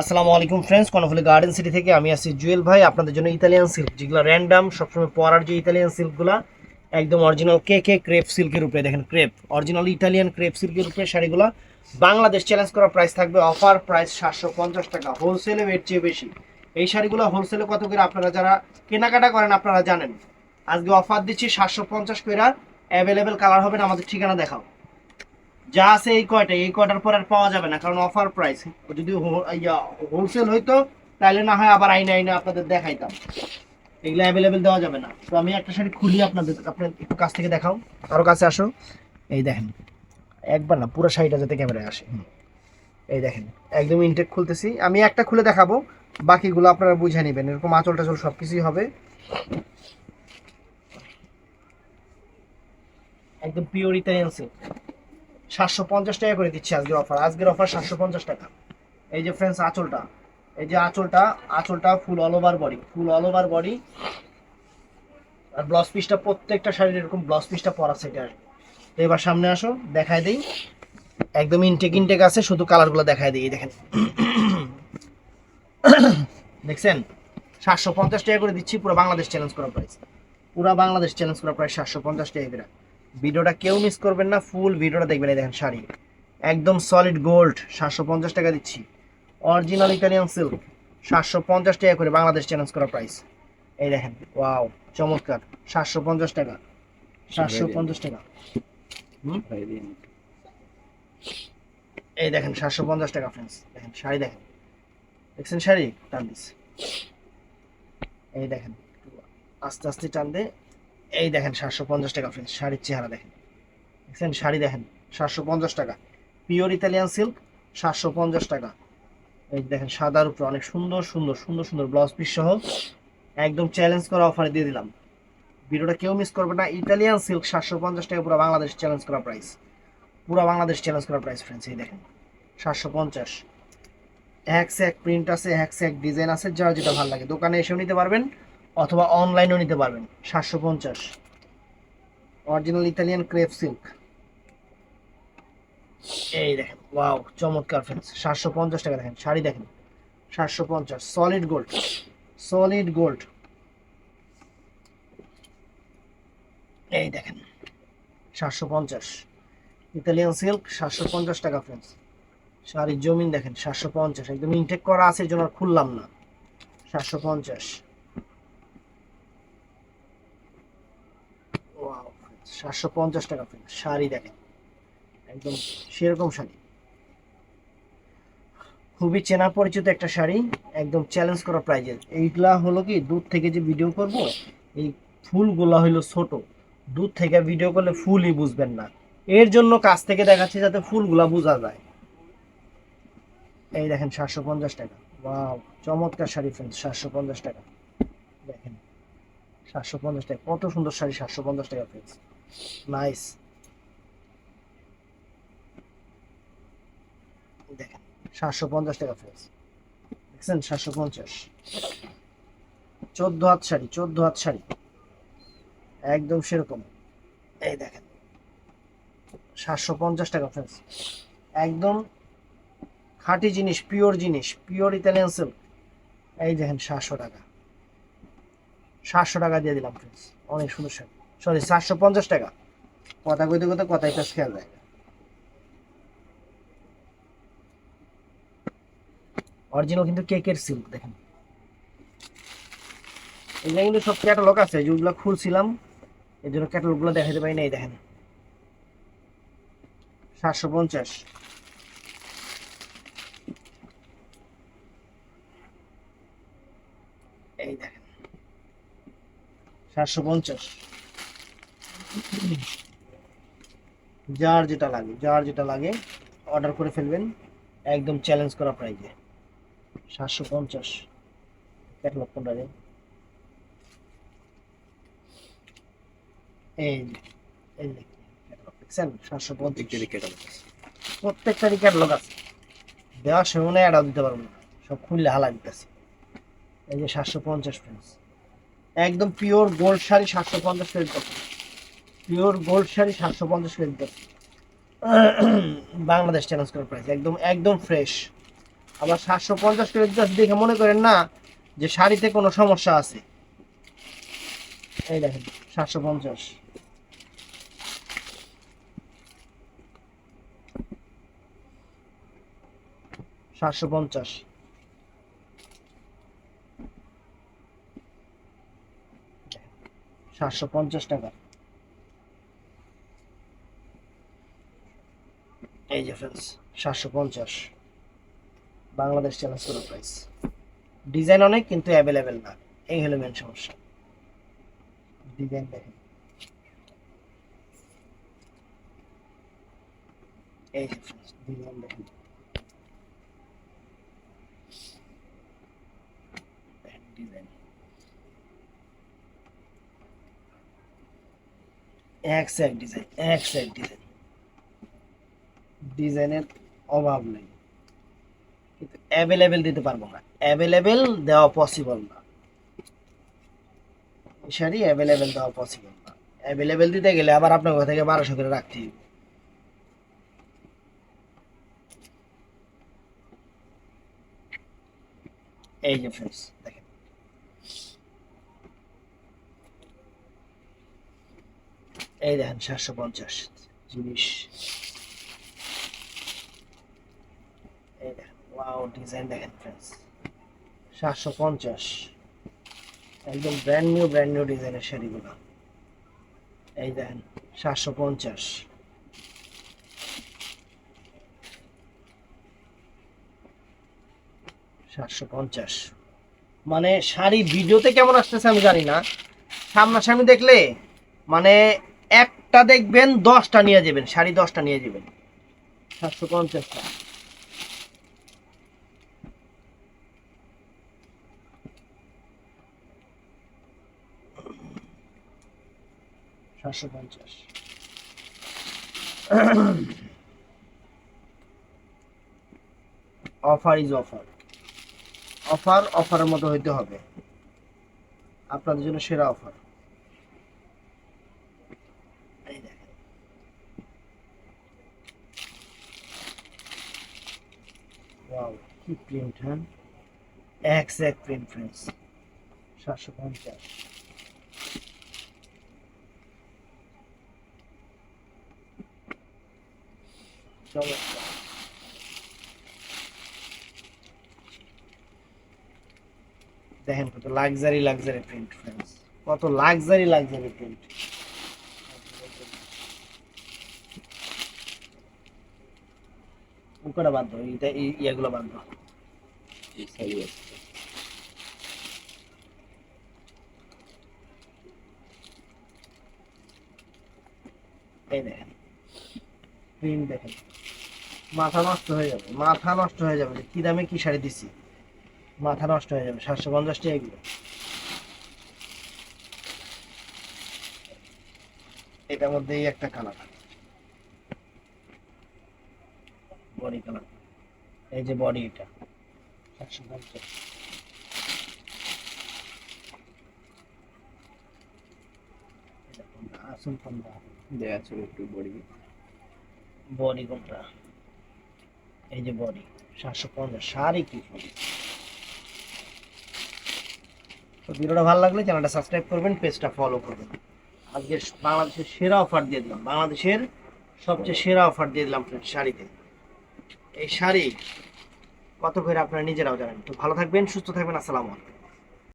আসসালামু আলাইকুম friends Karnaphuli garden city থেকে আমি আছি জুয়েল ভাই, আপনাদের জন্য ইতালিয়ান সিল্ক যেগুলো র্যান্ডাম সবসময় পরার যে ইতালিয়ান সিল্কগুলো একদম অরিজিনাল কে কে ক্রেপ সিল্কের উপরে, দেখেন ক্রেপ অরিজিনাল ইতালিয়ান ক্রেপ সিল্কের উপরে শাড়িগুলো, বাংলাদেশ চ্যালেঞ্জ করা প্রাইস থাকবে অফার প্রাইস সাতশো পঞ্চাশ টাকা হোলসেলে এর চেয়ে বেশি। এই শাড়িগুলো হোলসেলে কত করে আপনারা যারা কেনাকাটা করেন, আপনারা জানেন। আজকে অফার দিচ্ছি সাতশো পঞ্চাশ করে অ্যাভেলেবেল কালার হবে না, আমাদের ঠিকানা দেখাও। যা আছে এই কয়টা, এই কয়টার পর আর পাওয়া যাবে না, কারণ অফার প্রাইস যদি হোলসেল হইতো তাহলে না হয় আবার আইনে আইনে আপনাদের দেখাইতাম। এগুলো অ্যাভেলেবেল দেওয়া যাবে না। তো আমি একটা শাড়ি খুলি আপনাদের, আপনার একটু কাছ থেকে দেখাও। আরও কাছে আসো। এই দেখেন, একবার না, পুরো শাড়িটা যাতে ক্যামেরায় আসে। এই দেখেন, একদম ইনটেক খুলতেছি। আমি একটা খুলে দেখাবো, বাকিগুলো আপনারা বুঝে নেবেন। এরকম আঁচল টাচল সব কিছুই হবে। একদম পিওর ইতালিয়ান সিল্ক সাতশো পঞ্চাশ টাকা করে দিচ্ছি আজকের অফার আজকের অফার সাতশো পঞ্চাশ টাকা। এই যে ফ্রেন্ডস আঁচলটা, এই যে আঁচলটা আঁচলটা full all over body full all over body আর ব্লাউজ পিসটা প্রত্যেকটা শাড়ির এরকম ব্লাউজ পিসটা পরা সেটা তো এবার সামনে আসো, দেখায় দিই। একদম ইনটেক ইনটেক আছে, শুধু কালারগুলো দেখায় দিই দেখেন। দেখছেন? সাতশো পঞ্চাশ টাকা করে দিচ্ছি, পুরো বাংলাদেশ চ্যালেঞ্জ করা প্রাইস পুরো বাংলাদেশ চ্যালেঞ্জ করা প্রাইস সাতশো পঞ্চাশ টাকা করে। ভিডিওটা কেউ মিস করবেন না ফুল ভিডিওটা দেখবেন, এই দেখেন শাড়ি। একদম সলিড গোল্ড সাতশো পঞ্চাশ টাকা দিচ্ছি। অরিজিনাল ইটালিয়ান সিল্ক সাতশো পঞ্চাশ টাকা করে বাংলাদেশ চ্যালেঞ্জ করা প্রাইস এই দেখেন ওয়াও চমৎকার, সাতশো পঞ্চাশ টাকা, সাতশো পঞ্চাশ টাকা। এই দেখেন, সাতশো পঞ্চাশ টাকা ফ্রেন্ডস দেখেন, শাড়ি দেখেন। দেখছেন শাড়ি? টান দিস এই দেখেন, আস্তে আস্তে টান দে এই দেখেন সাতশো পঞ্চাশ টাকা ফ্রেন্ড শাড়ির চেহারা দেখেন। দেখছেন? শাড়ি দেখেন, সাতশো পঞ্চাশ টাকা। পিওর ইতালিয়ান সিল্ক সাতশো পঞ্চাশ টাকা। এই দেখেন, সাদার উপরে অনেক সুন্দর সুন্দর সুন্দর সুন্দর ব্লাউজ পিস সহ একদম চ্যালেঞ্জ করা অফারে দিয়ে দিলাম। ভিডিওটা কেউ মিস করবে না। ইতালিয়ান সিল্ক সাতশো পঞ্চাশ টাকা, পুরো বাংলাদেশ চ্যালেঞ্জ করা প্রাইস পুরো বাংলাদেশ চ্যালেঞ্জ করা প্রাইস ফ্রেন্ডস এই দেখেন। সাতশো পঞ্চাশ। এক এক প্রিন্ট আছে, এক এক ডিজাইন আছে, যার যেটা ভালো লাগে। দোকানে এসেও নিতে পারবেন। অথবা অনলাইনও নিতে পারবেন, সাতশো পঞ্চাশ। অরিজিনাল ইতালিয়ান ক্রেপ সিল্ক এই দেখেন ওয়াও চমৎকার ফ্রেন্ডস সাতশো পঞ্চাশ টাকা দেখেন, শাড়ি দেখেন, সাতশো পঞ্চাশ সলিড গোল্ড সলিড গোল্ড এই দেখেন, সাতশো পঞ্চাশ। ইতালিয়ান সিল্ক সাতশো পঞ্চাশ টাকা ফ্রেন্ডস শাড়ির জমিন দেখেন, সাতশো পঞ্চাশ। একদম ইনটেক করা আছে, এই জন্য আর খুললাম না। সাতশো পঞ্চাশ। সাতশো পঞ্চাশ টাকা ফ্রেন্ডস শাড়ি দেখেন। একদম সেরকম শাড়ি। খুবই চেনা পরিচিত একটা শাড়ি, একদম চ্যালেঞ্জ করা প্রাইজে এইগুলা হলো কি, দূর থেকে যে ভিডিও করব, এই ফুলগুলা হলো ছোট। দূর থেকে ভিডিও করলে ফুলই বুঝবেন না। এর জন্য কাছ থেকে দেখাচ্ছি যাতে ফুলগুলা বোঝা যায়। এই দেখেন, সাতশো পঞ্চাশ টাকা। ওয়াও, চমৎকার শাড়ি ফ্রেন্ডস সাতশো পঞ্চাশ টাকা। দেখেন, সাতশো পঞ্চাশ টাকা। কত সুন্দর শাড়ি, সাতশো পঞ্চাশ টাকা ফ্রেন্ডস নাইস দেখেন, সাতশো পঞ্চাশ টাকা ফ্রেন্ডস দেখছেন? সাতশো পঞ্চাশ। চোদ্দ হাত শাড়ি, চোদ্দ হাত শাড়ি। একদম সেরকম। এই দেখেন। সাতশো পঞ্চাশ টাকা ফ্রেন্ডস একদম খাঁটি জিনিস, পিওর জিনিস, পিওর ইতালিয়ান সিল্ক। এই দেখেন, সাতশো টাকা। সাতশো টাকা দিয়ে দিলাম ফ্রেন্ডস অনেক সুন্দর শাড়ি। সরি সাতশো পঞ্চাশ টাকা। কথা কইতে কইতে কথাই কাজ খেয়াল যায় অরিজিনাল কিন্তু কেকের সিল্ক দেখেন। এগুলো কিন্তু সব ক্যাটালগ আছে যেগুলো খুলছিলাম এই জন্য ক্যাটালগুলো দেখাতে পারি না এই দেখেন। সাতশো পঞ্চাশ। এই দেখেন। সাতশো পঞ্চাশ। যার যেটা লাগে যার যেটা লাগে অর্ডার করে ফেলবেন। একদম চ্যালেঞ্জ করা প্রাইজে সাতশো পঞ্চাশ। ক্যাটালগ এই এই যে catalog, দেখছেন? সাতশো পঞ্চাশ। প্রত্যেকটারই ক্যাটালগ আছে। দেওয়ার সময় অ্যাডাও দিতে পারব না। সব খুললে হালা দিতেছে। এই যে সাতশো পঞ্চাশ ফ্রেন্ডস একদম পিওর গোল্ড শাড়ি সাতশো পঞ্চাশ পিওর গোল্ড শাড়ি সাতশো পঞ্চাশ করে বাংলাদেশ করার প্রাইস একদম একদম ফ্রেশ আবার সাতশো পঞ্চাশ করে দেখে মনে করেন না যে শাড়িতে কোনো সমস্যা আছে। এই দেখেন, সাতশো পঞ্চাশ। সাতশো পঞ্চাশ। সাতশো পঞ্চাশ টাকা। এই যে ফ্রেন্ডস সাতশো পঞ্চাশ। বাংলাদেশ চ্যালেঞ্জ করে প্রাইস ডিজাইন অনেক, কিন্তু অ্যাভেলেবেল না। এই হলো মেন সমস্যা। ডিজাইন দেখেন। এক সে এক ডিজাইন এক সে এক ডিজাইন ডিজাইনের অভাব নেই। কিন্তু অ্যাভেলেবেল দিতে পারব না। অ্যাভেলেবেল দেওয়া পসিবল না। শাড়ি অ্যাভেলেবেল দেওয়া পসিবল না। অ্যাভেলেবেল দিতে গেলে আবার আপনার ঘর থেকে বারোশো করে রাখতে হবে। এই দেখেন, সাতশো পঞ্চাশ জিনিস এই দেখেন ওয়াও সাতশো পঞ্চাশ। একদম ব্র্যান্ড নিউ ব্র্যান্ড নিউ ডিজাইনের শাড়িগুলো। এই মানে শাড়ি ভিডিওতে কেমন আসতেছে আমি জানি না। সামনাসামনি দেখলে মানে একটা দেখবেন দশটা নিয়ে যাবেন, শাড়ি দশটা নিয়ে যাবেন। সাতশো পঞ্চাশ টাকা সাতশো পঞ্চাশ। অফার ইজ অফার অফার অফারের মতো হইতে হবে। আপনাদের জন্য সেরা অফার কি প্রিন্ট হ্যাঁ? এক্স এক প্রিন্ট ফ্রেন্ডস সাতশো পঞ্চাশ। চমৎকার দেখেন কত লাক্সারি লাক্সারি প্রিন্ট ফ্রেন্ডস কত লাক্সারি লাক্সারি প্রিন্ট মুখটা বাদ দাও এইটা এই ইয়েগুলো বাদ দাও এই দেখেন প্রিন্ট দেখেন মাথা নষ্ট হয়ে যাবে মাথা নষ্ট হয়ে যাবে কি দামে কি শাড়ি দিছি। মাথা নষ্ট হয়ে যাবে সাতশো পঞ্চাশ টাকা এগুলো এটার মধ্যে এই একটা কালার বডি কালার এই যে বডি এটা। সাতশো পঞ্চাশ। কোনটা? দেয়া ছিল একটু বডি বডি কোনটা? এই যে বডি সাতশো পঞ্চাশ সারি কি তো ভিডিওটা ভালো লাগলে চ্যানেলটা সাবস্ক্রাইব করবেন, পেজটা ফলো করবেন। আজকে বাংলাদেশের সেরা অফার দিয়ে দিলাম। বাংলাদেশের সবচেয়ে সেরা অফার দিয়ে দিলাম ফ্রেন্ড শাড়িতে। এই শাড়ি কত করে আপনারা নিজেরাও জানেন। তো ভালো থাকবেন, সুস্থ থাকবেন, আসসালামু আলাইকুম।